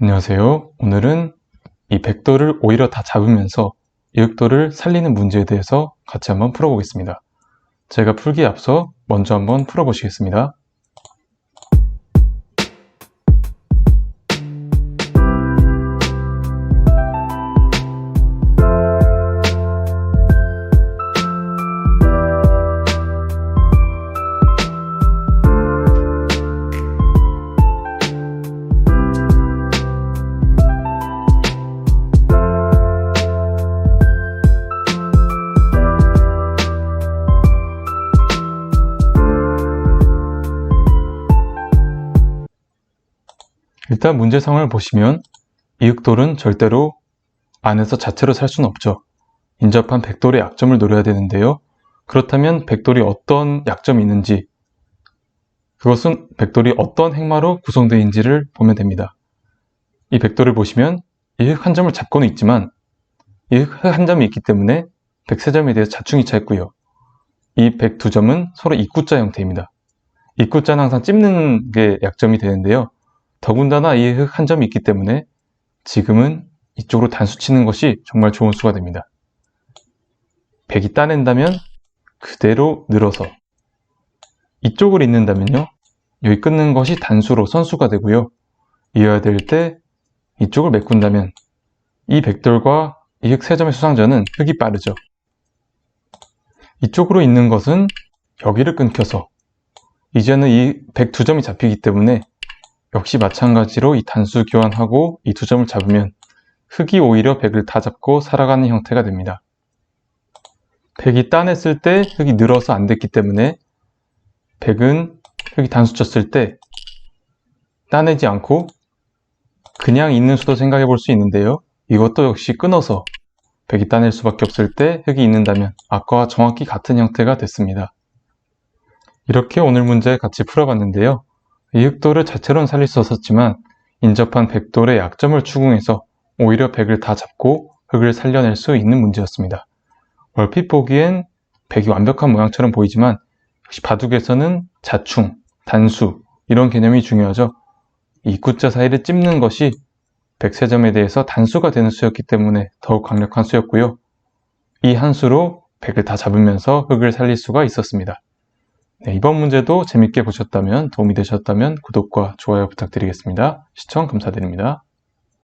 안녕하세요. 오늘은 이 백도를 오히려 다 잡으면서 이윽도를 살리는 문제에 대해서 같이 한번 풀어보겠습니다. 제가 풀기에 앞서 먼저 한번 풀어보시겠습니다. 일단 문제상을 보시면 이윽돌은 절대로 안에서 자체로 살 수는 없죠. 인접한 백돌의 약점을 노려야 되는데요. 그렇다면 백돌이 어떤 약점이 있는지 그것은 백돌이 어떤 행마로 구성되어 있는지를 보면 됩니다. 이 백돌을 보시면 이흑 한 점을 잡고는 있지만 이흑 한 점이 있기 때문에 백세 점에 대해서 자충이 차 있고요. 이 백두 점은 서로 입구자 형태입니다. 입구자는 항상 찝는 게 약점이 되는데요. 더군다나 이흑한 점이 있기 때문에 지금은 이쪽으로 단수 치는 것이 정말 좋은 수가 됩니다. 백이 따낸다면 그대로 늘어서 이쪽을 잇는다면요. 여기 끊는 것이 단수로 선수가 되고요. 이어야 될 때 이쪽을 메꾼다면 이 백돌과 이흑세 점의 수상전은 흑이 빠르죠. 이쪽으로 있는 것은 여기를 끊겨서 이제는 이백두 점이 잡히기 때문에 역시 마찬가지로 이 단수 교환하고 이 두 점을 잡으면 흑이 오히려 백을 다 잡고 살아가는 형태가 됩니다. 백이 따냈을 때 흑이 늘어서 안 됐기 때문에 백은 흑이 단수 쳤을 때 따내지 않고 그냥 있는 수도 생각해 볼 수 있는데요. 이것도 역시 끊어서 백이 따낼 수밖에 없을 때 흑이 있는다면 아까와 정확히 같은 형태가 됐습니다. 이렇게 오늘 문제 같이 풀어봤는데요. 이흑도를 자체로는 살릴 수 없었지만 인접한 백돌의 약점을 추궁해서 오히려 백을 다 잡고 흑을 살려낼 수 있는 문제였습니다. 얼핏 보기엔 백이 완벽한 모양처럼 보이지만 역시 바둑에서는 자충, 단수 이런 개념이 중요하죠. 입구자 사이를 찝는 것이 백세점에 대해서 단수가 되는 수였기 때문에 더욱 강력한 수였고요. 이 한 수로 백을 다 잡으면서 흑을 살릴 수가 있었습니다. 네, 이번 문제도 재밌게 보셨다면 도움이 되셨다면 구독과 좋아요 부탁드리겠습니다. 시청 감사드립니다.